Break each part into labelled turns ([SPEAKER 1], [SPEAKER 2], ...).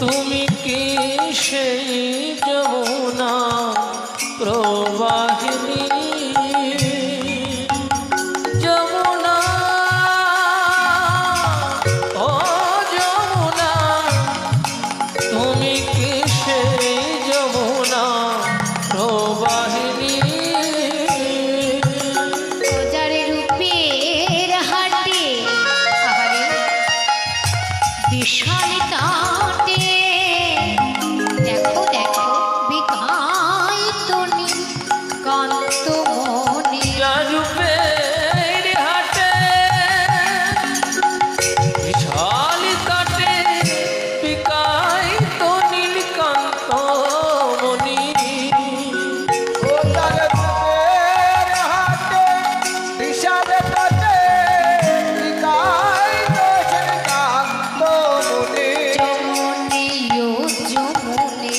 [SPEAKER 1] তুমি কি সেই যমুনা প্রবাহিনী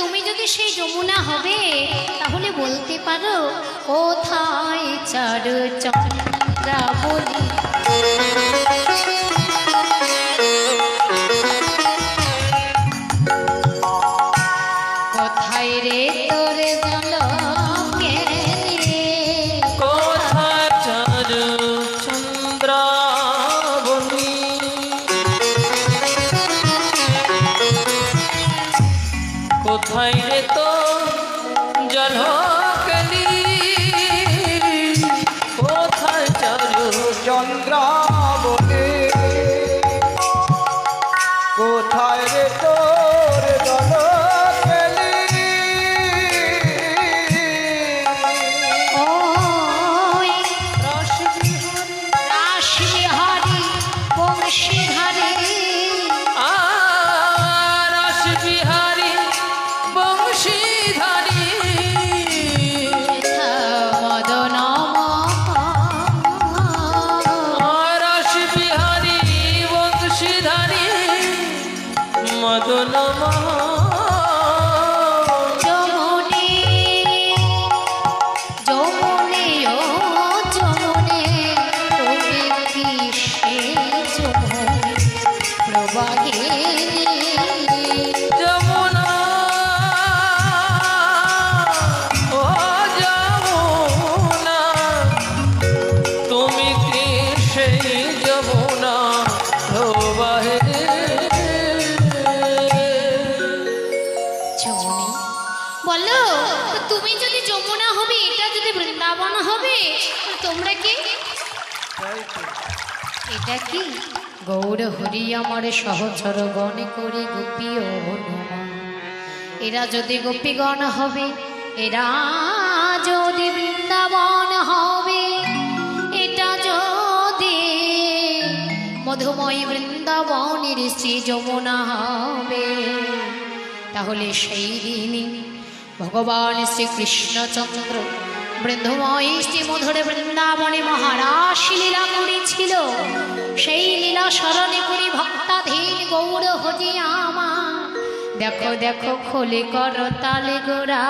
[SPEAKER 1] তুমি
[SPEAKER 2] যদি সেই যমুনা হবে তাহলে বলতে পারো কোথায় চার
[SPEAKER 3] চন্দ্র? কোথায় রে তো জলকলি
[SPEAKER 1] যমুনা প্রবাহে
[SPEAKER 2] যমুনে?
[SPEAKER 1] বলো তো তুমি যদি যমুনা হবে এটা যদি বৃন্দাবন হবে তো তোমরা কি? এটা কি? গৌর হরি আমার সহচর গণ করে গোপী ও এরা যদি গোপীগণ হবে এরা যদি বৃন্দাবন হবে মধুময় বৃন্দাবনের শ্রী যমুনা হবে। তাহলে সেই দিনই ভগবান শ্রীকৃষ্ণচন্দ্র বৃন্ধময় শ্রী মধুরে বৃন্দাবনে মহারাস লীলা করেছিল। সেই লীলা স্মরণে করি ভক্তাধীন গৌর হজি আমা। দেখো দেখো, খোলে কর তালে গোরা